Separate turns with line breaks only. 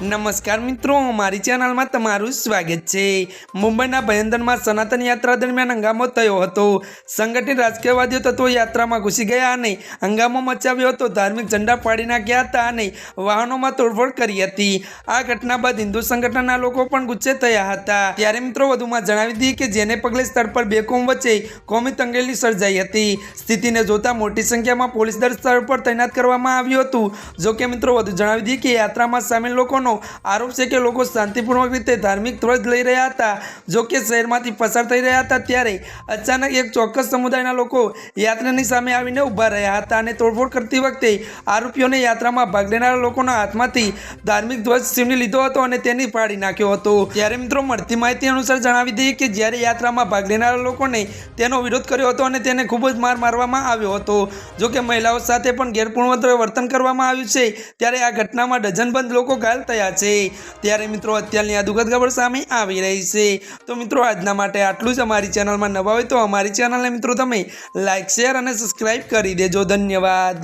નમસ્કાર મિત્રો મારી ચેનલમાં તમારું સ્વાગત છે. મુંબઈના ભયંદરમાં સનાતન યાત્રા દરમિયાન હંગામો થયો હતો. સંગઠિત રાજકીયવાદીઓ તત્વો યાત્રામાં ઘૂસી ગયા અને હંગામો મચાવ્યો હતો. ધાર્મિક ઝંડા પાડી નાખ્યા હતા અને વાહનોમાં તોડફોડ કરી હતી. આ ઘટના બાદ હિન્દુ સંગઠનના લોકો પણ ગુસ્સે થયા હતા. ત્યારે મિત્રો, વધુમાં જણાવી દઈએ કે જેને પગલે સ્થળ પર બે કોમ વચ્ચે કોમી તંગેલી સર્જાઈ હતી. સ્થિતિને જોતા મોટી સંખ્યામાં પોલીસ દળ સ્થળ પર તૈનાત કરવામાં આવ્યું હતું. જોકે મિત્રો, વધુ જણાવી દઈએ કે યાત્રામાં સામેલ લોકોનો આરોપ છે કે લોકો શાંતિપૂર્વક રીતે ધાર્મિક ધ્વજ લઈ રહ્યા હતા. જો કે શહેરમાંથી પસાર થઈ રહ્યા હતા ત્યારે અચાનક એક ચોક્કસ સમુદાયના લોકો યાત્રાની સામે આવીને ઊભા રહ્યા હતા અને તોડફોડ કરતી વખતે આરોપીઓને યાત્રામાં ભાગ લેનારા લોકોના હાથમાંથી ધાર્મિક ધ્વજ છીનવી લીધો હતો અને તેની ફાડી નાખ્યો હતો. ત્યારે મિત્રો, મળતી માહિતી અનુસાર જણાવી દઈએ કે જ્યારે યાત્રામાં ભાગ લેનારા લોકોને તેનો વિરોધ કર્યો હતો અને તેને ખૂબ જ માર મારવામાં આવ્યો હતો. જો કે મહિલાઓ સાથે પણ ગેરપૂર્ણ વર્તન કરવામાં આવ્યું છે, ત્યારે આ ઘટનામાં ડઝનબંધ લોકો ઘાયલ થયા છે. ત્યારે મિત્રો, અત્યારની આ દુઃખદ ખબર સામે આવી રહી છે. તો મિત્રો, આજના માટે આટલું જ અમારી ચેનલમાં નવા હોય તો અમારી ચેનલને મિત્રો તમે લાઇક શેર અને સબસ્ક્રાઈબ કરી દેજો. ધન્યવાદ.